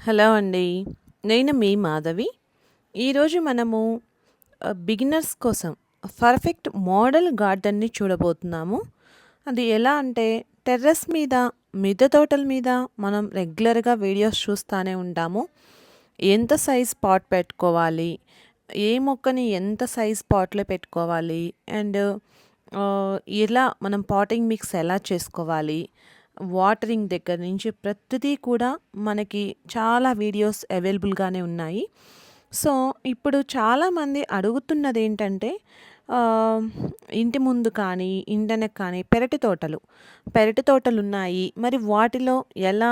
Hello అండి. నేను మీ మాధవి. ఈరోజు మనము బిగినర్స్ కోసం పర్ఫెక్ట్ మోడల్ గార్డెన్‌ని చూడబోతున్నాము. అది ఎలా అంటే టెర్రస్ మీద, మిద్దె తోటల మీద మనం రెగ్యులర్‌గా వీడియోస్ చూస్తానే ఉంటాము. ఎంత సైజ్ పాట్ పెట్టుకోవాలి? ఏ మొక్కని ఎంత సైజ్ పాట్‌లో పెట్టుకోవాలి? అండ్ ఎలా మనం పాటింగ్ మిక్స్ ఎలా చేసుకోవాలి? వాటరింగ్ దగ్గర నుంచి ప్రతిదీ కూడా మనకి చాలా వీడియోస్ అవైలబుల్‌గానే ఉన్నాయి. సో, ఇప్పుడు చాలామంది అడుగుతున్నది ఏంటంటే ఇంటి ముందు కానీ, ఇంటనకు కానీ పెరటి తోటలు. పెరటి తోటలు ఉన్నాయి మరి వాటిలో ఎలా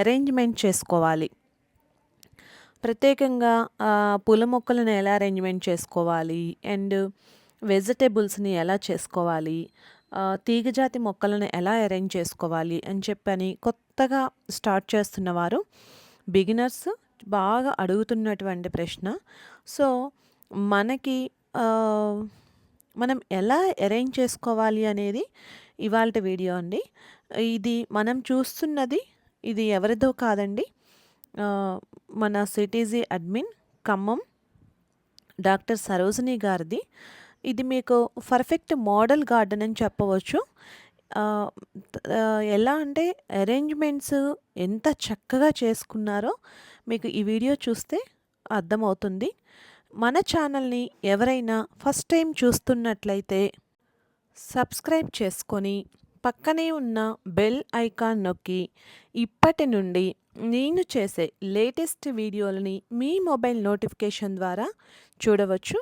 అరేంజ్‌మెంట్ చేసుకోవాలి? ప్రత్యేకంగా పూల మొక్కలను ఎలా అరేంజ్‌మెంట్ చేసుకోవాలి? అండ్ వెజిటేబుల్స్ని ఎలా చేసుకోవాలి? తీగజాతి మొక్కలను ఎలా అరేంజ్ చేసుకోవాలి? అని చెప్పని కొత్తగా స్టార్ట్ చేస్తున్నవారు బిగినర్స్ బాగా అడుగుతున్నటువంటి ప్రశ్న. సో, మనకి మనం ఎలా అరేంజ్ చేసుకోవాలి అనేది ఇవాళ వీడియో అండి. ఇది మనం చూస్తున్నది ఇది ఎవరిదో కాదండి. మన సిటీజీ అడ్మిన్ ఖమ్మం డాక్టర్ సరోజిని గారిది. ఇది మీకు పర్ఫెక్ట్ మోడల్ గార్డెన్ అని చెప్పవచ్చు. ఎలా అంటే అరేంజ్‌మెంట్స్ ఎంత చక్కగా చేసుకున్నారో మీకు ఈ వీడియో చూస్తే అర్థమవుతుంది. మన ఛానల్‌ని ఎవరైనా ఫస్ట్ టైం చూస్తున్నట్లయితే సబ్స్క్రైబ్ చేసుకొని, పక్కనే ఉన్న బెల్ ఐకాన్ నొక్కి, ఇప్పటి నుండి నేను చేసే లేటెస్ట్ వీడియోలని మీ మొబైల్ నోటిఫికేషన్ ద్వారా చూడవచ్చు.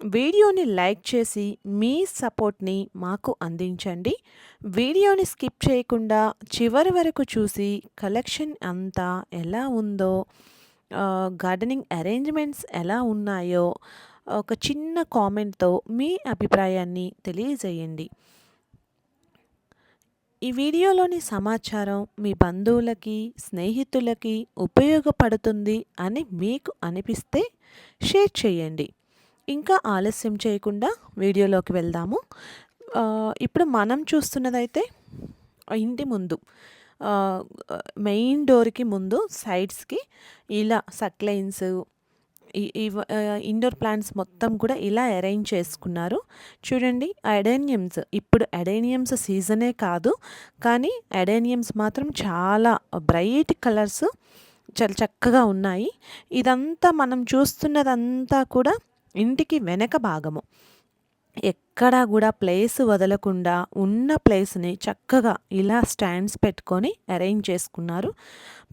వీడియోని లైక్ చేసి మీ సపోర్ట్‌ని మాకు అందించండి. వీడియోని స్కిప్ చేయకుండా చివరి వరకు చూసి కలెక్షన్ అంతా ఎలా ఉందో, గార్డెనింగ్ అరేంజ్‌మెంట్స్ ఎలా ఉన్నాయో ఒక చిన్న కామెంట్‌తో మీ అభిప్రాయాన్ని తెలియజేయండి. ఈ వీడియోలోని సమాచారం మీ బంధువులకి, స్నేహితులకి ఉపయోగపడుతుంది అని మీకు అనిపిస్తే షేర్ చేయండి. ఇంకా ఆలస్యం చేయకుండా వీడియోలోకి వెళ్దాము. ఇప్పుడు మనం చూస్తున్నదైతే ఇంటి ముందు మెయిన్ డోర్‌కి ముందు సైడ్స్‌కి ఇలా సక్లైన్స్ ఇండోర్ ప్లాంట్స్ మొత్తం కూడా ఇలా అరేంజ్ చేసుకున్నారు. చూడండి అడేనియమ్స్ ఇప్పుడు అడేనియమ్స్ సీజనే కాదు. కానీ అడేనియమ్స్ మాత్రం చాలా బ్రైట్ కలర్స్ చాలా చక్కగా ఉన్నాయి. ఇదంతా మనం చూస్తున్నదంతా కూడా ఇంటికి వెనక భాగము. ఎక్కడా కూడా ప్లేస్ వదలకుండా ఉన్న ప్లేస్‌ని చక్కగా ఇలా స్టాండ్స్ పెట్టుకొని అరేంజ్ చేసుకున్నారు.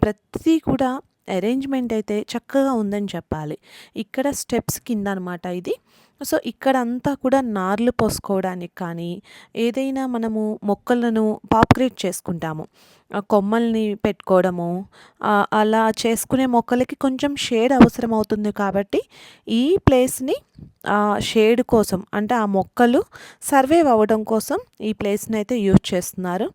ప్రతిదీ కూడా అరేంజ్‌మెంట్ అయితే చక్కగా ఉందని చెప్పాలి. ఇక్కడ స్టెప్స్ కింద అనమాట ఇది. సో, ఇక్కడంతా కూడా నార్లు పోసుకోవడానికి కానీ, ఏదైనా మనము మొక్కలను పాపులేట్ చేసుకుంటాము. కొమ్మల్ని పెట్టుకోవడము అలా చేసుకునే మొక్కలకి కొంచెం షేడ్ అవసరం అవుతుంది కాబట్టి, ఈ ప్లేస్‌ని షేడ్ కోసం అంటే ఆ మొక్కలు సర్వైవ్ అవ్వడం కోసం ఈ ప్లేస్ని అయితే యూజ్ చేస్తున్నారు.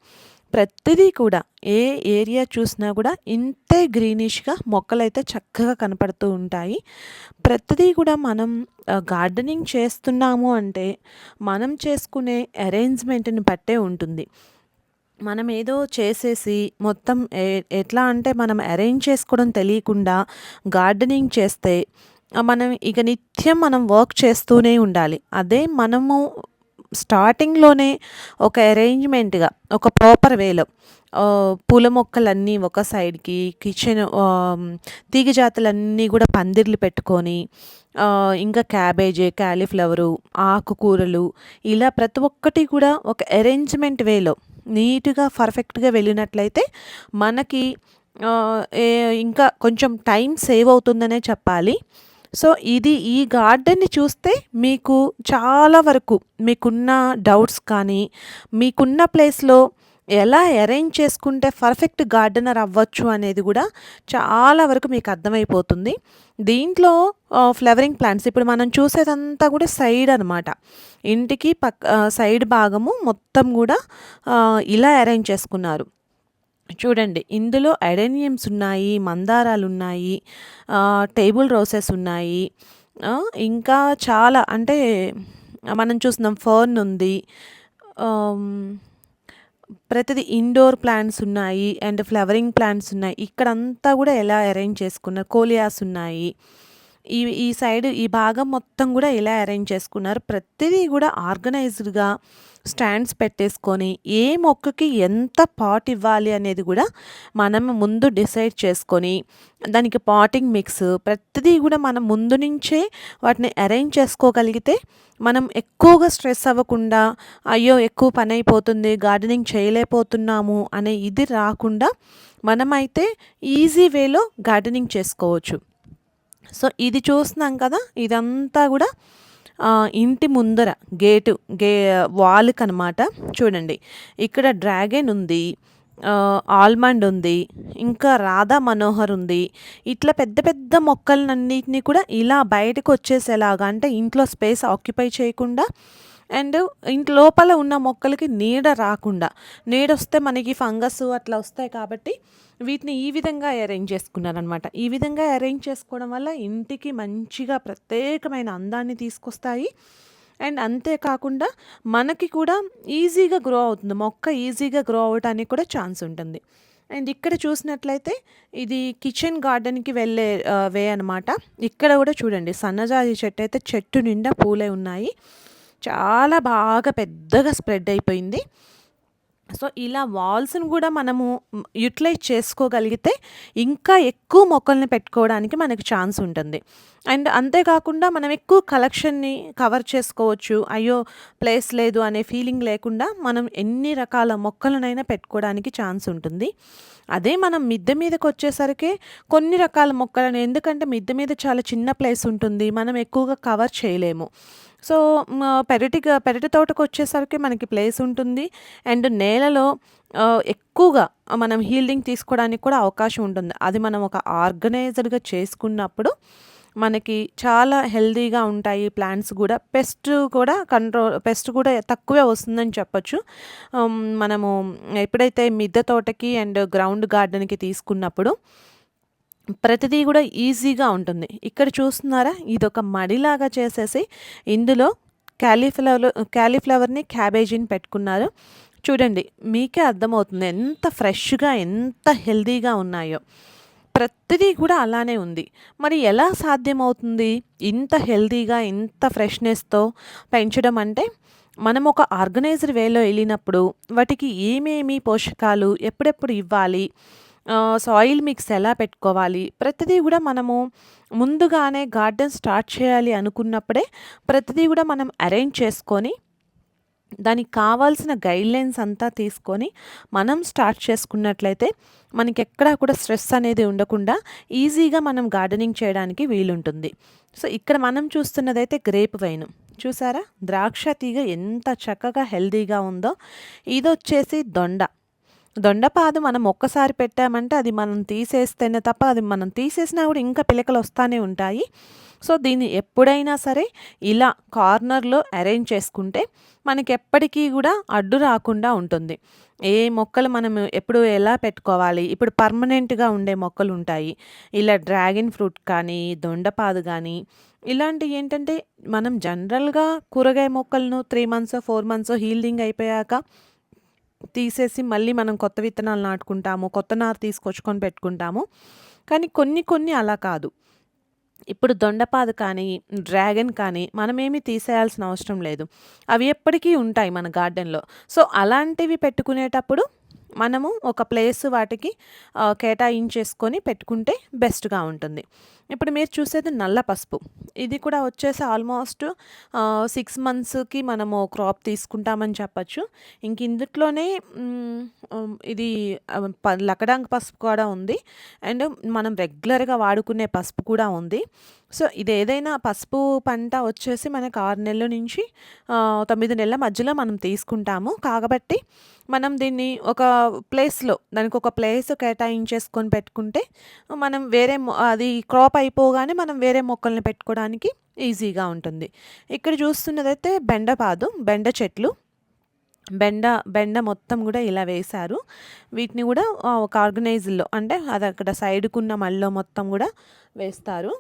ప్రతిదీ కూడా ఏ ఏరియా చూసినా కూడా ఇంతే గ్రీనిష్‌గా మొక్కలైతే చక్కగా కనపడుతూ ఉంటాయి. ప్రతిదీ కూడా మనం గార్డెనింగ్ చేస్తున్నాము అంటే మనం చేసుకునే అరేంజ్‌మెంట్‌ని బట్టే ఉంటుంది. మనం ఏదో చేసేసి మొత్తం ఎట్లా అంటే మనం అరేంజ్ చేసుకోవడం తెలియకుండా గార్డెనింగ్ చేస్తే మనం ఇక నిత్యం మనం వర్క్ చేస్తూనే ఉండాలి. అదే మనము స్టార్టింగ్‌లోనే ఒక అరేంజ్‌మెంట్‌గా ఒక ప్రాపర్ వేలో పూల మొక్కలన్నీ ఒక సైడ్‌కి కిచెన్ తీగ జాతులన్నీ కూడా పందిర్లు పెట్టుకొని ఇంకా క్యాబేజీ, క్యాలీఫ్లవరు ఆకుకూరలు ఇలా ప్రతి ఒక్కటి కూడా ఒక అరేంజ్‌మెంట్ వేలో నీట్‌గా పర్ఫెక్ట్‌గా వెళ్ళినట్లయితే మనకి ఏ ఇంకా కొంచెం టైం సేవ్ అవుతుందనే చెప్పాలి. సో, ఇది ఈ గార్డెన్‌ని చూస్తే మీకు చాలా వరకు మీకున్న డౌట్స్ కానీ, మీకున్న ప్లేస్‌లో ఎలా అరేంజ్ చేసుకుంటే పర్ఫెక్ట్ గార్డెనర్ అవ్వచ్చు అనేది కూడా చాలా వరకు మీకు అర్థమైపోతుంది. దీంట్లో ఫ్లవరింగ్ ప్లాంట్స్ ఇప్పుడు మనం చూసేదంతా కూడా సైడ్ అనమాట. ఇంటికి పక్ సైడ్ భాగము మొత్తం కూడా ఇలా అరేంజ్ చేసుకున్నారు. చూడండి ఇందులో అడేనియమ్స్ ఉన్నాయి, మందారాలు ఉన్నాయి టేబుల్ రోసెస్ ఉన్నాయి. ఇంకా చాలా అంటే మనం చూస్తున్నాం ఫర్న్ ఉంది. ప్రతిదీ ఇండోర్ ప్లాంట్స్ ఉన్నాయి అండ్ ఫ్లవరింగ్ ప్లాంట్స్ ఉన్నాయి ఇక్కడంతా కూడా ఎలా అరేంజ్ చేసుకున్నారు కోలియాస్ ఉన్నాయి ఈ ఈ సైడ్ ఈ భాగం మొత్తం కూడా ఇలా అరేంజ్ చేసుకున్నారు ప్రతిదీ కూడా ఆర్గనైజ్డ్గా స్టాండ్స్ పెట్టేసుకొని ఏ మొక్కకి ఎంత పాట్ ఇవ్వాలి అనేది కూడా మనం ముందు డిసైడ్ చేసుకొని దానికి పాటింగ్ మిక్స్ ప్రతిదీ కూడా మనం ముందు నుంచే వాటిని అరేంజ్ చేసుకోగలిగితే మనం ఎక్కువగా స్ట్రెస్ అవ్వకుండా అయ్యో ఎక్కువ పని అయిపోతుంది గార్డెనింగ్ చేయలేకపోతున్నాము అనే ఇది రాకుండా మనమైతే ఈజీ వేలో గార్డెనింగ్ చేసుకోవచ్చు. సో ఇది చూస్తున్నాం కదా ఇదంతా కూడా ఇంటి ముందర గేటు గే వాల్ కనమాట చూడండి ఇక్కడ డ్రాగన్ ఉంది ఆల్మండ్ ఉంది ఇంకా రాధా మనోహర్ ఉంది. ఇట్లా పెద్ద పెద్ద మొక్కలన్నింటినీ కూడా ఇలా బయటకు వచ్చేసేలాగా అంటే ఇంట్లో స్పేస్ ఆక్యుపై చేయకుండా అండ్ ఇంటి లోపల ఉన్న మొక్కలకి నీడ రాకుండా నీడ వస్తే మనకి ఫంగస్ అట్లా వస్తాయి కాబట్టి వీటిని ఈ విధంగా అరేంజ్ చేసుకున్నారనమాట ఈ విధంగా అరేంజ్ చేసుకోవడం వల్ల ఇంటికి మంచిగా ప్రత్యేకమైన అందాన్ని తీసుకొస్తాయి. అండ్ అంతేకాకుండా మనకి కూడా ఈజీగా గ్రో అవుతుంది. మొక్క ఈజీగా గ్రో అవ్వడానికి కూడా ఛాన్స్ ఉంటుంది. అండ్ ఇక్కడ చూసినట్లయితే ఇది కిచెన్ గార్డెన్కి వెళ్ళే uh, వే అనమాట ఇక్కడ కూడా చూడండి సన్నజాజి చెట్టు అయితే చెట్టు నిండా పూలే ఉన్నాయి. చాలా బాగా పెద్దగా స్ప్రెడ్ అయిపోయింది. సో ఇలా వాల్స్ని కూడా మనము యూటిలైజ్ చేసుకోగలిగితే ఇంకా ఎక్కువ మొక్కల్ని పెట్టుకోవడానికి మనకి ఛాన్స్ ఉంటుంది. అండ్ అంతేకాకుండా మనం ఎక్కువ కలెక్షన్ని కవర్ చేసుకోవచ్చు. అయ్యో ప్లేస్ లేదు అనే ఫీలింగ్ లేకుండా మనం ఎన్ని రకాల మొక్కలనైనా పెట్టుకోవడానికి ఛాన్స్ ఉంటుంది. అదే మనం మిద్దె మీదకి వచ్చేసరికి కొన్ని రకాల మొక్కలను ఎందుకంటే మిద్దె మీద చాలా చిన్న ప్లేస్ ఉంటుంది మనం ఎక్కువగా కవర్ చేయలేము. సో పెరటిగా పెరటి తోటకు వచ్చేసరికి మనకి ప్లేస్ ఉంటుంది. అండ్ నేలలో ఎక్కువగా మనం హీల్డింగ్ తీసుకోవడానికి కూడా అవకాశం ఉంటుంది. అది మనం ఒక ఆర్గనైజర్గా చేసుకున్నప్పుడు మనకి చాలా హెల్దీగా ఉంటాయి ప్లాంట్స్ కూడా. పెస్ట్ కూడా కంట్రోల్ పెస్ట్ కూడా తక్కువే వస్తుందని చెప్పొచ్చు. మనము ఎప్పుడైతే మిద్దె తోటకి అండ్ గ్రౌండ్ గార్డెన్కి తీసుకున్నప్పుడు ప్రతిదీ కూడా ఈజీగా ఉంటుంది. ఇక్కడ చూస్తున్నారా? ఇది ఒక మడిలాగా చేసేసి ఇందులో క్యాలీఫ్లవర్ క్యాలీఫ్లవర్ని క్యాబేజీని పెట్టుకున్నారు. చూడండి మీకే అర్థమవుతుంది ఎంత ఫ్రెష్గా ఎంత హెల్దీగా ఉన్నాయో. ప్రతిదీ కూడా అలానే ఉంది. మరి ఎలా సాధ్యమవుతుంది? ఇంత హెల్దీగా ఇంత ఫ్రెష్నెస్తో పెంచడం అంటే మనం ఒక ఆర్గనైజర్ వేలో వెళ్ళినప్పుడు వాటికి ఏమేమి పోషకాలు ఎప్పుడెప్పుడు ఇవ్వాలి? సాయిల్ మిక్స్ ఎలా పెట్టుకోవాలి? ప్రతిదీ కూడా మనము ముందుగానే గార్డెన్ స్టార్ట్ చేయాలి అనుకున్నప్పుడే ప్రతిదీ కూడా మనం అరేంజ్ చేసుకొని దానికి కావాల్సిన గైడ్లైన్స్ అంతా తీసుకొని మనం స్టార్ట్ చేసుకున్నట్లయితే మనకి ఎక్కడా కూడా స్ట్రెస్ అనేది ఉండకుండా ఈజీగా మనం గార్డెనింగ్ చేయడానికి వీలుంటుంది. సో ఇక్కడ మనం చూస్తున్నదైతే గ్రేప్ వైన్ చూసారా? ద్రాక్ష తీగ ఎంత చక్కగా హెల్దీగా ఉందో. ఇది వచ్చేసి దొండ. దొండపాదు మనం ఒక్కసారి పెట్టామంటే అది మనం తీసేస్తేనే తప్ప అది మనం తీసేసినా కూడా ఇంకా పిలకలు వస్తూనే ఉంటాయి. సో దీన్ని ఎప్పుడైనా సరే ఇలా కార్నర్లో అరేంజ్ చేసుకుంటే మనకి ఎప్పటికీ కూడా అడ్డు రాకుండా ఉంటుంది. ఏ మొక్కలు మనం ఎప్పుడు ఎలా పెట్టుకోవాలి? ఇప్పుడు పర్మనెంట్గా ఉండే మొక్కలు ఉంటాయి. ఇలా డ్రాగన్ ఫ్రూట్ కానీ దొండపాదు కానీ ఇలాంటివి ఏంటంటే మనం జనరల్గా కూరగాయ మొక్కలను త్రీ మంత్స్ ఫోర్ మంత్స్ హీల్డింగ్ అయిపోయాక తీసేసి మళ్ళీ మనం కొత్త విత్తనాలు నాటుకుంటాము కొత్త నారు తీసుకొచ్చుకొని పెట్టుకుంటాము. కానీ కొన్ని కొన్ని అలా కాదు. ఇప్పుడు దొండపాదు కానీ డ్రాగన్ కానీ మనమేమి తీసేయాల్సిన అవసరం లేదు. అవి ఎప్పటికీ ఉంటాయి మన గార్డెన్లో. సో అలాంటివి పెట్టుకునేటప్పుడు మనము ఒక ప్లేస్ వాటికి కేటాయించేసుకొని పెట్టుకుంటే బెస్ట్గా ఉంటుంది. ఇప్పుడు మీరు చూసేది నల్ల పసుపు. ఇది కూడా వచ్చేసి ఆల్మోస్ట్ సిక్స్ మంత్స్కి మనము క్రాప్ తీసుకుంటామని చెప్పచ్చు. ఇంక ఇందుట్లోనే ఇది లకడాంగ్ పసుపు కూడా ఉంది. అండ్ మనం రెగ్యులర్గా వాడుకునే పసుపు కూడా ఉంది. సో ఇది ఏదైనా పసుపు పంట వచ్చేసి మనకు ఆరు నెలల నుంచి తొమ్మిది నెలల మధ్యలో మనం తీసుకుంటాము. కాబట్టి మనం దీన్ని ఒక ప్లేస్లో దానికి ఒక ప్లేస్ కేటాయించేసుకొని పెట్టుకుంటే మనం వేరే అది క్రాప్ అయిపోగానే మనం వేరే మొక్కల్ని పెట్టుకోవడానికి ఈజీగా ఉంటుంది. ఇక్కడ చూస్తున్నదైతే బెండపాదు బెండ చెట్లు. బెండ బెండ మొత్తం కూడా ఇలా వేశారు. వీటిని కూడా ఒక ఆర్గనైజ్లో అంటే అది అక్కడ సైడ్కున్న మళ్ళీ మొత్తం కూడా వేస్తారు.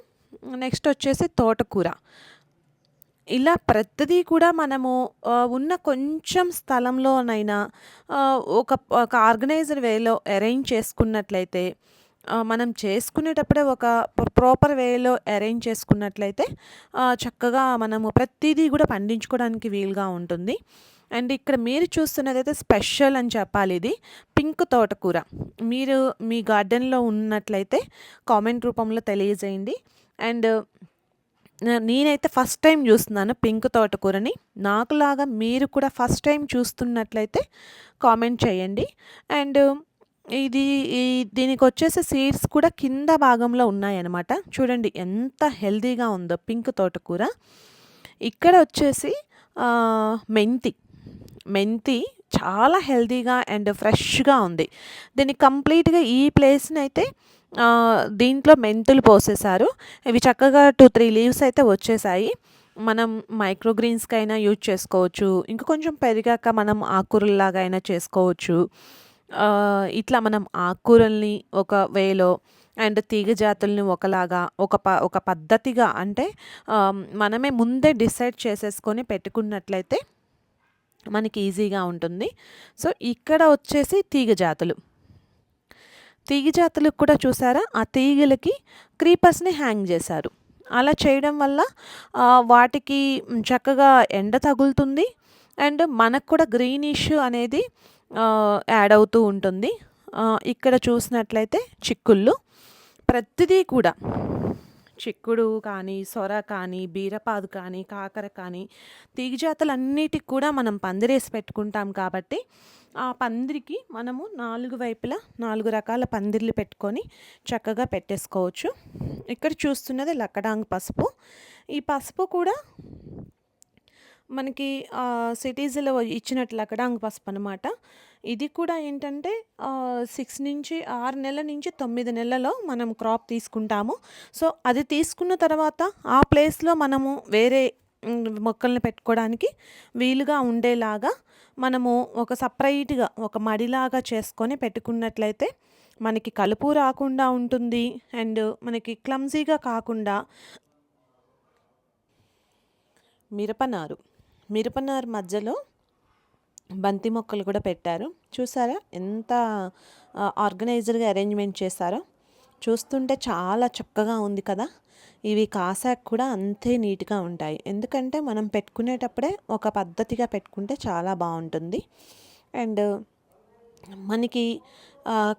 నెక్స్ట్ వచ్చేసి తోటకూర ఇలా ప్రతిదీ కూడా మనము ఉన్న కొంచెం స్థలంలోనైనా ఒక ఒక ఆర్గనైజర్ వేలో అరేంజ్ చేసుకున్నట్లయితే మనం చేసుకునేటప్పుడే ఒక ప్రాపర్ వేలో అరేంజ్ చేసుకున్నట్లయితే చక్కగా మనము ప్రతిదీ కూడా పండించుకోవడానికి వీలుగా ఉంటుంది. అండ్ ఇక్కడ మీరు చూస్తున్నదైతే స్పెషల్ అని చెప్పాలి ఇది. పింక్ తోటకూర. మీరు మీ గార్డెన్‌లో ఉన్నట్లయితే కామెంట్ రూపంలో తెలియజేయండి. అండ్ నేనైతే ఫస్ట్ టైం చూస్తున్నాను పింక్ తోటకూరని. నాకులాగా మీరు కూడా ఫస్ట్ టైం చూస్తున్నట్లయితే కామెంట్ చేయండి. అండ్ ఇది ఈ దీనికొచ్చేసి సీడ్స్ కూడా కింద భాగంలో ఉన్నాయన్నమాట. చూడండి ఎంత హెల్దీగా ఉందో పింక్ తోటకూర. ఇక్కడ వచ్చేసి మెంతి. మెంతి చాలా హెల్దీగా అండ్ ఫ్రెష్‌గా ఉంది. దీన్ని కంప్లీట్‌గా ఈ ప్లేస్ని అయితే దీంట్లో మెంతులు పోసేశారు. ఇవి చక్కగా 2, 3 లీవ్స్ అయితే వచ్చేసాయి. మనం మైక్రోగ్రీన్స్కి అయినా యూజ్ చేసుకోవచ్చు. ఇంకా కొంచెం పెరిగాక మనం ఆకుకూరల్లాగా అయినా చేసుకోవచ్చు. ఇట్లా మనం ఆకుకూరల్ని ఒక వేలో అండ్ తీగ జాతుల్ని ఒకలాగా ఒక ప ఒక పద్ధతిగా అంటే మనమే ముందే డిసైడ్ చేసేసుకొని పెట్టుకున్నట్లయితే మనకి ఈజీగా ఉంటుంది. సో, ఇక్కడ వచ్చేసి తీగ జాతులు. తీగ జాతులకు కూడా చూసారా? ఆ తీగలకి క్రీపర్స్‌ని హ్యాంగ్ చేశారు అలా చేయడం వల్ల వాటికి చక్కగా ఎండ తగులుతుంది. అండ్ మనకు కూడా గ్రీనిష్ అనేది యాడ్ అవుతూ ఉంటుంది. ఇక్కడ చూసినట్లయితే చిక్కుళ్ళు. ప్రతిదీ కూడా చిక్కుడు కానీ, సొర కానీ, బీరపాదు కానీ, కాకర కానీ తీగ జాతులన్నిటికి కూడా మనం పందిరేసి పెట్టుకుంటాం కాబట్టి, ఆ పందిరికి మనము నాలుగు వైపులా నాలుగు రకాల పందిర్లు పెట్టుకొని చక్కగా పెట్టేసుకోవచ్చు. ఇక్కడ చూస్తున్నది లక్కడాంగ్ పసుపు. ఈ పసుపు కూడా మనకి సిటీస్‌లో ఇచ్చినట్టు లక్కడాంగ్ పసుపనమాట. ఇది కూడా ఏంటంటే సిక్స్ నుంచి ఆరు నెలల నుంచి తొమ్మిది నెలల్లో మనం క్రాప్ తీసుకుంటాము. సో, అది తీసుకున్న తర్వాత ఆ ప్లేస్‌లో మనము వేరే మొక్కలను పెట్టుకోవడానికి వీలుగా ఉండేలాగా మనము ఒక సపరేట్గా ఒక మడిలాగా చేసుకొని పెట్టుకున్నట్లయితే మనకి కలుపు రాకుండా ఉంటుంది. అండ్ మనకి క్లమ్జీగా కాకుండా మిరపనారు. మిరపనారు మధ్యలో బంతి మొక్కలు కూడా పెట్టారు. చూసారా? ఎంత ఆర్గనైజర్గా అరేంజ్‌మెంట్ చేశారో. చూస్తుంటే చాలా చక్కగా ఉంది కదా! ఇవి కాసాక కూడా అంతే నీట్‌గా ఉంటాయి. ఎందుకంటే మనం పెట్టుకునేటప్పుడే ఒక పద్ధతిగా పెట్టుకుంటే చాలా బాగుంటుంది అండ్ మనకి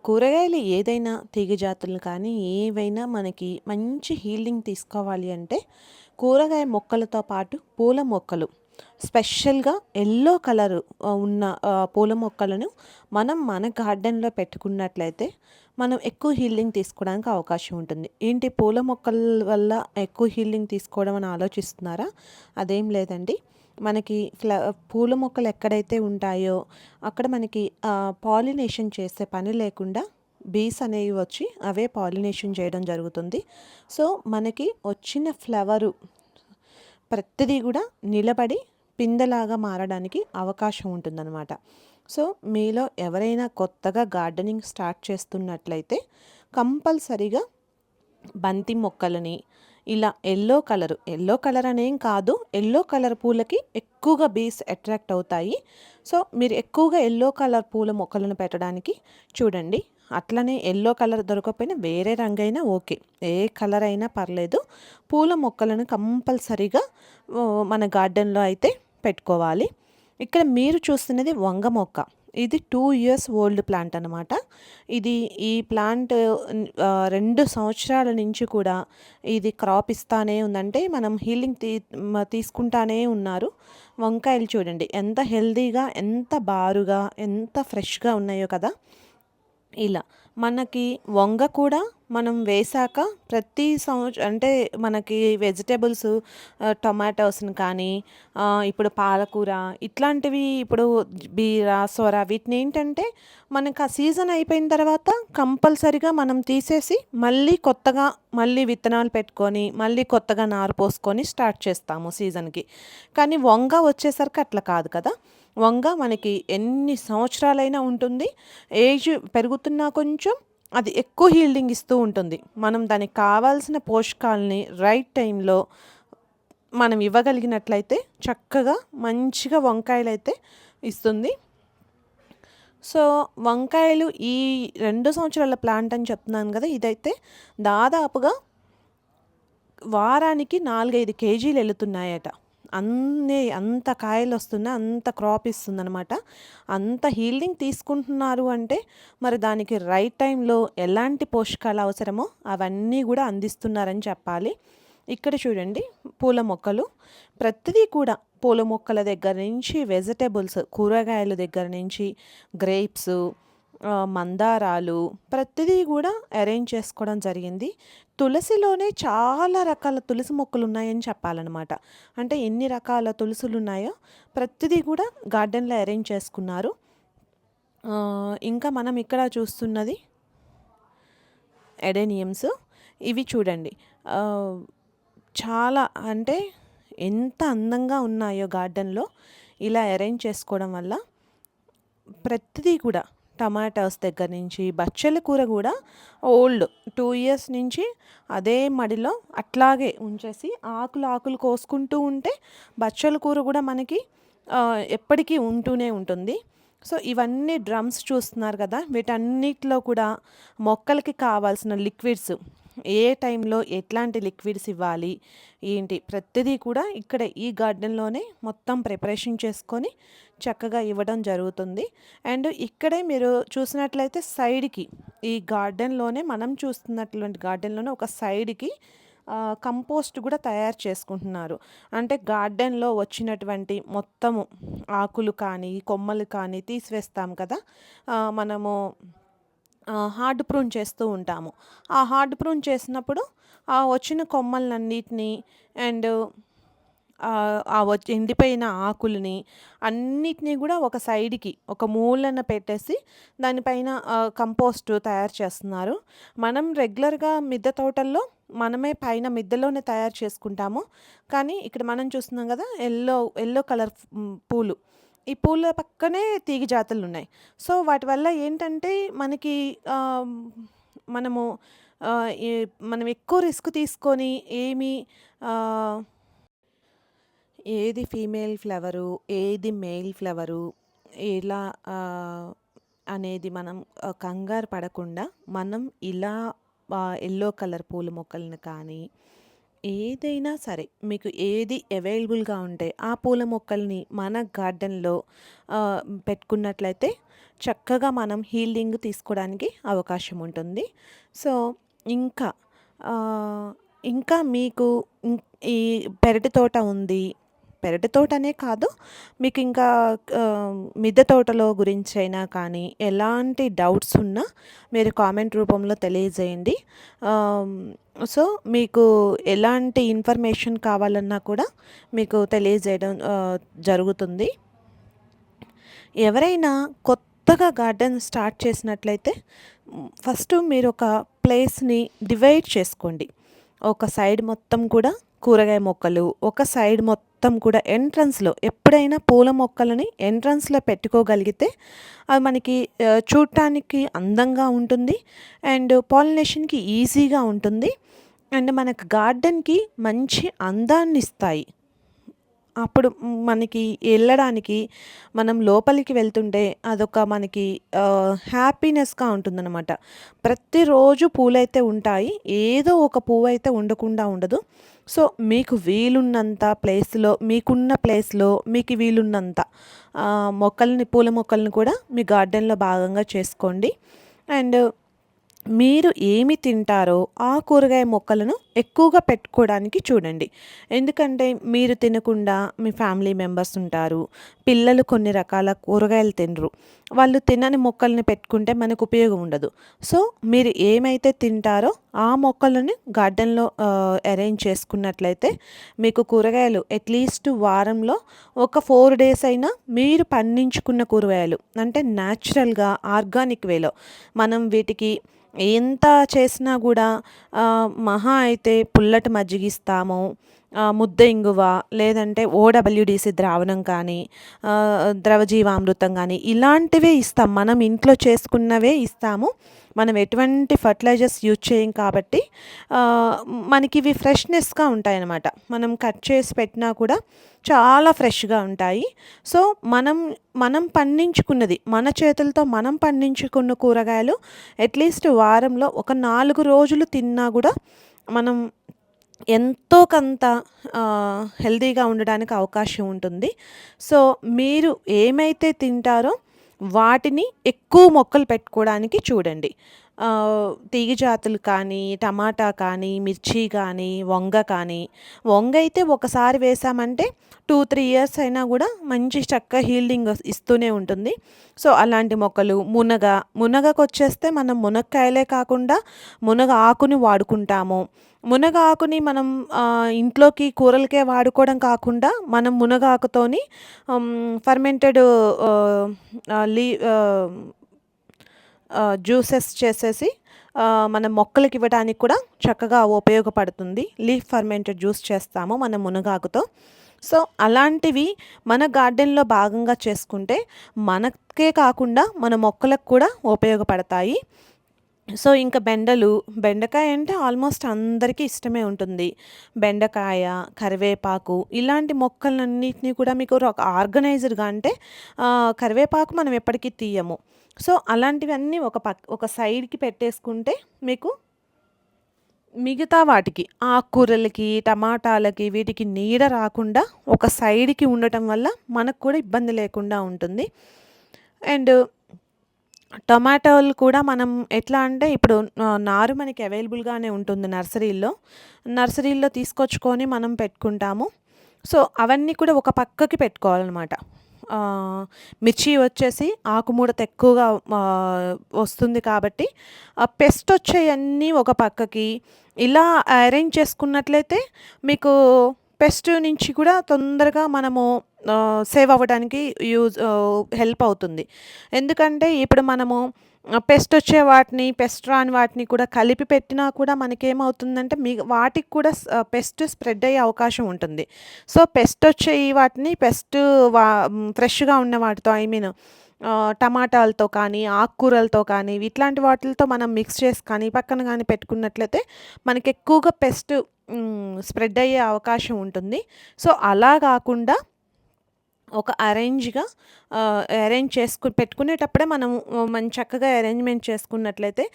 కూరగాయలు ఏదైనా తీగ జాతులు కానీ, ఏవైనా మనకి మంచి హీలింగ్ తీసుకోవాలి అంటే కూరగాయ మొక్కలతో పాటు పూల మొక్కలు స్పెషల్‌గా ఎల్లో కలర్ ఉన్న పూల మొక్కలను మనం మన గార్డెన్‌లో పెట్టుకున్నట్లయితే మనం ఎక్కువ హీలింగ్ తీసుకోవడానికి అవకాశం ఉంటుంది. ఏంటి పూల మొక్కల వల్ల ఎక్కువ హీలింగ్ తీసుకోవడం అని ఆలోచిస్తున్నారా? అదేం లేదండి. మనకి ఫ్ల పూల మొక్కలు ఎక్కడైతే ఉంటాయో అక్కడ మనకి పాలినేషన్ చేసే పని లేకుండా బీస్ అనేవి వచ్చి అవే పాలినేషన్ చేయడం జరుగుతుంది. సో, మనకి వచ్చిన ఫ్లవరు ప్రతిదీ కూడా నిలబడి పిందెలాగా మారడానికి అవకాశం ఉంటుందన్నమాట. సో, మీలో ఎవరైనా కొత్తగా గార్డెనింగ్ స్టార్ట్ చేస్తున్నట్లయితే కంపల్సరీగా బంతి మొక్కలని ఇలా ఎల్లో కలరు ఎల్లో కలర్ అనేం కాదు. ఎల్లో కలర్ పూలకి ఎక్కువగా బీస్ అట్రాక్ట్ అవుతాయి. సో, మీరు ఎక్కువగా ఎల్లో కలర్ పూల మొక్కలను పెట్టడానికి చూడండి. అట్లనే ఎల్లో కలర్ దొరకకపోయినా వేరే రంగైనా ఓకే. ఏ కలర్ అయినా పర్లేదు. పూల మొక్కలను కంపల్సరీగా మన గార్డెన్‌లో అయితే పెట్టుకోవాలి. ఇక్కడ మీరు చూస్తున్నది వంగ మొక్క. ఇది టూ ఇయర్స్ ఓల్డ్ ప్లాంట్ అనమాట. ఇది ఈ ప్లాంట్ రెండు సంవత్సరాల నుంచి కూడా ఇది క్రాప్ ఇస్తానే ఉందంటే మనం హీలింగ్ తీ తీసుకుంటానే ఉన్నారు. వంకాయలు చూడండి ఎంత హెల్దీగా ఎంత బారుగా, ఎంత ఫ్రెష్‌గా ఉన్నాయో కదా! ఇలా మనకి వంగ కూడా మనం వేశాక ప్రతి సంవత్సరం అంటే మనకి వెజిటేబుల్స్ టొమాటోస్‌ని కానీ ఇప్పుడు పాలకూర ఇట్లాంటివి ఇప్పుడు బీర, సొర వీటిని ఏంటంటే మనకు ఆ సీజన్ అయిపోయిన తర్వాత కంపల్సరిగా మనం తీసేసి మళ్ళీ కొత్తగా మళ్ళీ విత్తనాలు పెట్టుకొని, మళ్ళీ కొత్తగా నారు పోసుకొని స్టార్ట్ చేస్తాము సీజన్‌కి. కానీ వంగ వచ్చేసరికి అట్లా కాదు కదా! వంగ మనకి ఎన్ని సంవత్సరాలైనా ఉంటుంది. ఏజ్ పెరుగుతున్నా కొంచెం అది ఎక్కువ హీల్డింగ్ ఇస్తూ ఉంటుంది. మనం దానికి కావాల్సిన పోషకాలని రైట్ టైంలో మనం ఇవ్వగలిగినట్లయితే చక్కగా మంచిగా వంకాయలు అయితే ఇస్తుంది సో వంకాయలు ఈ రెండు సంవత్సరాల ప్లాంట్ అని చెప్తున్నాను కదా ఇదైతే దాదాపుగా వారానికి నాలుగైదు కేజీలు వెళుతున్నాయట అన్నీ అంత కాయలు వస్తున్నాయి అంత క్రాప్ ఇస్తుందనమాట అంత హీల్డింగ్ తీసుకుంటున్నారు అంటే మరి దానికి రైట్ టైంలో ఎలాంటి పోషకాలు అవసరమో అవన్నీ కూడా అందిస్తున్నారని చెప్పాలి. ఇక్కడ చూడండి పూల మొక్కలు. ప్రతిదీ కూడా పూల మొక్కల దగ్గర నుంచి వెజిటేబుల్స్ కూరగాయల దగ్గర నుంచి గ్రేప్స్ మందారాలు ప్రతిదీ కూడా అరేంజ్ చేసుకోవడం జరిగింది. తులసిలోనే చాలా రకాల తులసి మొక్కలు ఉన్నాయని చెప్పాలన్నమాట. అంటే ఎన్ని రకాల తులసులు ఉన్నాయో ప్రతిదీ కూడా గార్డెన్లో అరేంజ్ చేసుకున్నారు. ఇంకా మనం ఇక్కడ చూస్తున్నది ఎడేనియమ్స్. ఇవి చూడండి. చాలా అంటే ఎంత అందంగా ఉన్నాయో గార్డెన్లో ఇలా అరేంజ్ చేసుకోవడం వల్ల ప్రతిదీ కూడా టమాటాస్ దగ్గర నుంచి బచ్చల కూర కూడా ఓల్డ్ టూ ఇయర్స్ నుంచి అదే మడిలో అట్లాగే ఉంచేసి ఆకులు ఆకులు కోసుకుంటూ ఉంటే బచ్చల కూర కూడా మనకి ఎప్పటికీ ఉంటూనే ఉంటుంది. సో ఇవన్నీ డ్రమ్స్ చూస్తున్నారు కదా వీటన్నిటిలో కూడా మొక్కలకి కావాల్సిన లిక్విడ్స్ ఏ టైంలో ఎట్లాంటి లిక్విడ్స్ ఇవ్వాలి ఏంటి ప్రతిదీ కూడా ఇక్కడ ఈ గార్డెన్లోనే మొత్తం ప్రిపరేషన్ చేసుకొని చక్కగా ఇవ్వడం జరుగుతుంది. అండ్ ఇక్కడే మీరు చూసినట్లయితే సైడ్కి ఈ గార్డెన్లోనే మనం చూస్తున్నటువంటి గార్డెన్లోనే ఒక సైడ్కి కంపోస్ట్ కూడా తయారు చేసుకుంటున్నారు. అంటే గార్డెన్లో వచ్చినటువంటి మొత్తము ఆకులు కానీ కొమ్మలు కానీ తీసివేస్తాం కదా మనము హార్డ్ ప్రూన్ చేస్తూ ఉంటాము. ఆ హార్డ్ ప్రూన్ చేసినప్పుడు ఆ వచ్చిన కొమ్మలన్నిటినీ అండ్ ఆ వచ్చి ఎండిపోయిన ఆకులని అన్నిటినీ కూడా ఒక సైడ్కి ఒక మూలన పెట్టేసి దానిపైన కంపోస్ట్ తయారు చేస్తున్నారు. మనం రెగ్యులర్గా మిద్దె తోటల్లో మనమే పైన మిద్దెలోనే తయారు చేసుకుంటాము. కానీ ఇక్కడ మనం చూస్తున్నాం కదా ఎల్లో ఎల్లో కలర్ పూలు. ఈ పూల పక్కనే తీగ జాతులు ఉన్నాయి. సో వాటి వల్ల ఏంటంటే మనకి మనము మనం ఎక్కువ రిస్క్ తీసుకొని ఏమి ఏది ఫీమేల్ ఫ్లవరు ఏది మేల్ ఫ్లవరు ఎలా అనేది మనం కంగారు పడకుండా మనం ఇలా ఎల్లో కలర్ పూల మొక్కలను కానీ ఏదైనా సరే మీకు ఏది అవైలబుల్గా ఉంటే ఆ పూల మొక్కల్ని మన గార్డెన్లో పెట్టుకున్నట్లయితే చక్కగా మనం హీలింగ్ తీసుకోవడానికి అవకాశం ఉంటుంది. సో ఇంకా ఇంకా మీకు ఈ పెరటి తోట ఉంది పెరటి తోటనే కాదు మీకు ఇంకా మిద్దె తోటలో గురించి అయినా కానీ ఎలాంటి డౌట్స్ ఉన్నా మీరు కామెంట్ రూపంలో తెలియజేయండి. సో మీకు ఎలాంటి ఇన్ఫర్మేషన్ కావాలన్నా కూడా మీకు తెలియజేయడం జరుగుతుంది. ఎవరైనా కొత్తగా గార్డెన్ స్టార్ట్ చేసినట్లయితే ఫస్ట్ మీరు ఒక ప్లేస్ని డివైడ్ చేసుకోండి. ఒక సైడ్ మొత్తం కూడా కూరగాయ మొక్కలు ఒక సైడ్ మొత్తం మొత్తం కూడా ఎంట్రన్స్లో ఎప్పుడైనా పూల మొక్కలని ఎంట్రన్స్లో పెట్టుకోగలిగితే అది మనకి చూడటానికి అందంగా ఉంటుంది అండ్ పాలినేషన్కి ఈజీగా ఉంటుంది అండ్ మనకు గార్డెన్కి మంచి అందాన్ని ఇస్తాయి. అప్పుడు మనకి వెళ్ళడానికి మనం లోపలికి వెళ్తుంటే అదొక మనకి హ్యాపీనెస్గా ఉంటుందన్నమాట. ప్రతిరోజు పూలైతే ఉంటాయి ఏదో ఒక పువ్వు అయితే ఉండకుండా ఉండదు. సో మీకు వీలున్నంత ప్లేస్లో మీకున్న ప్లేస్లో మీకు వీలున్నంత మొక్కల్ని పూల మొక్కల్ని కూడా మీ గార్డెన్లో భాగంగా చేసుకోండి. అండ్ మీరు ఏమి తింటారో ఆ కూరగాయ మొక్కలను ఎక్కువగా పెట్టుకోవడానికి చూడండి. ఎందుకంటే మీరు తినకుండా మీ ఫ్యామిలీ మెంబర్స్ ఉంటారు పిల్లలు కొన్ని రకాల కూరగాయలు తినరు. వాళ్ళు తినని మొక్కల్ని పెట్టుకుంటే మనకు ఉపయోగం ఉండదు. సో మీరు ఏమైతే తింటారో ఆ మొక్కలను గార్డెన్లో అరేంజ్ చేసుకున్నట్లయితే మీకు కూరగాయలు అట్లీస్ట్ వారంలో ఒక ఫోర్ డేస్ అయినా మీరు పండించుకున్న కూరగాయలు అంటే న్యాచురల్గా ఆర్గానిక్ వేలో మనం వీటికి ఎంత చేసినా కూడా మహా అయితే పుల్లటి మజ్జిగ ఇస్తాము ముద్ద ఇంగువ లేదంటే ఓడబ్ల్యూడిసి ద్రావణం కానీ ద్రవజీవామృతం కానీ ఇలాంటివే ఇస్తాం. మనం ఇంట్లో చేసుకున్నవే ఇస్తాము. మనం ఎటువంటి ఫర్టిలైజర్స్ యూజ్ చేయం కాబట్టి మనకి ఇవి ఫ్రెష్నెస్గా ఉంటాయన్నమాట. మనం కట్ చేసి పెట్టినా కూడా చాలా ఫ్రెష్గా ఉంటాయి. సో మనం మనం పండించుకున్నది మన చేతులతో మనం పండించుకున్న కూరగాయలు అట్లీస్ట్ వారంలో ఒక నాలుగు రోజులు తిన్నా కూడా మనం ఎంతో కొంత హెల్దీగా ఉండడానికి అవకాశం ఉంటుంది. సో మీరు ఏమైతే తింటారో వాటిని ఎక్కువ మొక్కలు పెట్టుకోవడానికి చూడండి. తీగ జాతులు కానీ టమాటా కానీ మిర్చి కానీ వంగ కానీ వంగ అయితే ఒకసారి వేసామంటే టూ త్రీ ఇయర్స్ అయినా కూడా మంచి చక్క హీల్డింగ్ ఇస్తూనే ఉంటుంది. సో అలాంటి మొక్కలు మునగ మునగకు వచ్చేస్తే మనం మునక్కాయలే కాకుండా మునగ ఆకుని వాడుకుంటాము. మునగ ఆకుని మనం ఇంట్లోకి కూరలకే వాడుకోవడం కాకుండా మనం మునగ ఆకుతోని ఫర్మెంటెడ్ లీ జ్యూసెస్ చేసేసి మన మొక్కలకి ఇవ్వడానికి కూడా చక్కగా ఉపయోగపడుతుంది. లీఫ్ ఫర్మెంటెడ్ జ్యూస్ చేస్తాము మన మునగాకుతో. సో అలాంటివి మన గార్డెన్లో భాగంగా చేసుకుంటే మనకే కాకుండా మన మొక్కలకు కూడా ఉపయోగపడతాయి. సో ఇంకా బెండలు బెండకాయ అంటే ఆల్మోస్ట్ అందరికీ ఇష్టమే ఉంటుంది. బెండకాయ కరివేపాకు ఇలాంటి మొక్కలన్నింటినీ కూడా మీకు ఒక ఆర్గనైజర్గా అంటే కరివేపాకు మనం ఎప్పటికీ తీయము. సో అలాంటివన్నీ ఒక పక్ ఒక సైడ్కి పెట్టేసుకుంటే మీకు మిగతా వాటికి ఆకుకూరలకి టమాటాలకి వీటికి నీడ రాకుండా ఒక సైడ్కి ఉండటం వల్ల మనకు కూడా ఇబ్బంది లేకుండా ఉంటుంది. అండ్ టొమాటోలు కూడా మనం ఎట్లా అంటే ఇప్పుడు నారు మనకి అవైలబుల్గానే ఉంటుంది నర్సరీల్లో. నర్సరీల్లో తీసుకొచ్చుకొని మనం పెట్టుకుంటాము. సో అవన్నీ కూడా ఒక పక్కకి పెట్టుకోవాలన్నమాట. మిర్చి వచ్చేసి ఆకుముడత ఎక్కువగా వస్తుంది కాబట్టి పెస్ట్ వచ్చేవన్నీ ఒక పక్కకి. ఇలా అరేంజ్ చేసుకున్నట్లయితే మీకు పెస్ట్ నుంచి కూడా తొందరగా మనము సేవ్ అవ్వడానికి యూజ్ హెల్ప్ అవుతుంది. ఎందుకంటే ఇప్పుడు మనము పెస్ట్ వచ్చే వాటిని పెస్ట్ రాని వాటిని కూడా కలిపి పెట్టినా కూడా మనకేమవుతుందంటే మీ వాటికి కూడా పెస్ట్ స్ప్రెడ్ అయ్యే అవకాశం ఉంటుంది. సో పెస్ట్ వచ్చే ఈ వాటిని పెస్ట్ వా ఫ్రెష్గా ఉన్న వాటితో ఐ మీన్ టమాటాలతో కానీ ఆకుకూరలతో కానీ ఇట్లాంటి వాటితో మనం మిక్స్ చేసి కానీ పక్కన కానీ పెట్టుకున్నట్లయితే మనకి ఎక్కువగా పెస్ట్ స్ప్రెడ్ అయ్యే అవకాశం ఉంటుంది. సో అలా కాకుండా ఒక అరేంజ్గా అరేంజ్ చేసుకు పెట్టుకునేటప్పుడే మనం మంచి చక్కగా అరేంజ్మెంట్ చేసుకున్నట్లయితే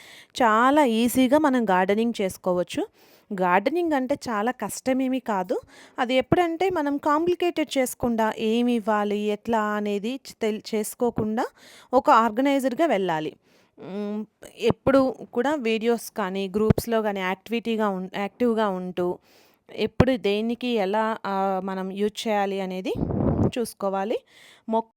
చాలా ఈజీగా మనం గార్డెనింగ్ చేసుకోవచ్చు. గార్డెనింగ్ అంటే చాలా కష్టమేమీ కాదు. అది ఎప్పుడంటే మనం కాంప్లికేటెడ్ చేసుకుండా ఏమి ఇవ్వాలి ఎట్లా అనేది తెల్ చేసుకోకుండా ఒక ఆర్గనైజర్గా వెళ్ళాలి. ఎప్పుడు కూడా వీడియోస్ కానీ గ్రూప్స్లో కానీ యాక్టివిటీగా ఉం యాక్టివ్గా ఉంటూ ఎప్పుడు దేనికి ఎలా మనం యూజ్ చేయాలి అనేది చూసుకోవాలి. మొక్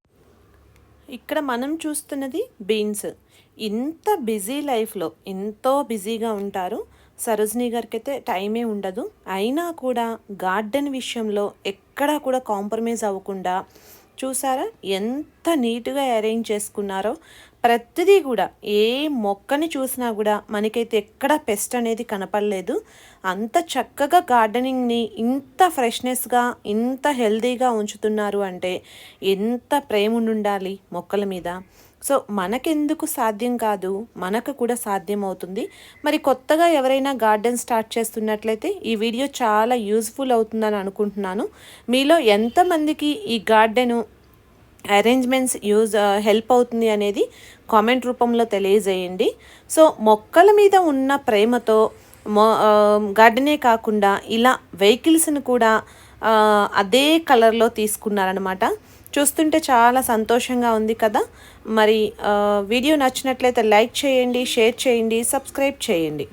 ఇక్కడ మనం చూస్తున్నది బీన్స్. ఇంత బిజీ లైఫ్లో ఎంతో బిజీగా ఉంటారు. సరోజిని గారికి అయితే టైమే ఉండదు. అయినా కూడా గార్డెన్ విషయంలో ఎక్కడా కూడా కాంప్రమైజ్ అవ్వకుండా చూసారా ఎంత నీట్గా అరేంజ్ చేసుకున్నారో. ప్రతిదీ కూడా ఏ మొక్కని చూసినా కూడా మనకైతే ఎక్కడ పెస్ట్ అనేది కనపడలేదు. అంత చక్కగా గార్డెనింగ్ని ఇంత ఫ్రెష్నెస్గా ఇంత హెల్దీగా ఉంచుతున్నారు అంటే ఎంత ప్రేమ ఉండాలి మొక్కల మీద. సో మనకెందుకు సాధ్యం కాదు మనకు కూడా సాధ్యం అవుతుంది. మరి కొత్తగా ఎవరైనా గార్డెన్ స్టార్ట్ చేస్తున్నట్లయితే ఈ వీడియో చాలా యూజ్ఫుల్ అవుతుందని అనుకుంటున్నాను. మీలో ఎంతమందికి ఈ గార్డెను అరేంజ్మెంట్స్ యూజ్ హెల్ప్ అవుతుంది అనేది కామెంట్ రూపంలో తెలియజేయండి. సో మొక్కల మీద ఉన్న ప్రేమతో మో గార్డెనే um, కాకుండా ఇలా వెహికల్స్ని కూడా uh, అదే కలర్లో తీసుకున్నారనమాట చూస్తుంటే చాలా సంతోషంగా ఉంది కదా. మరి uh, వీడియో నచ్చినట్లయితే లైక్ చేయండి షేర్ చేయండి సబ్స్క్రైబ్ చేయండి.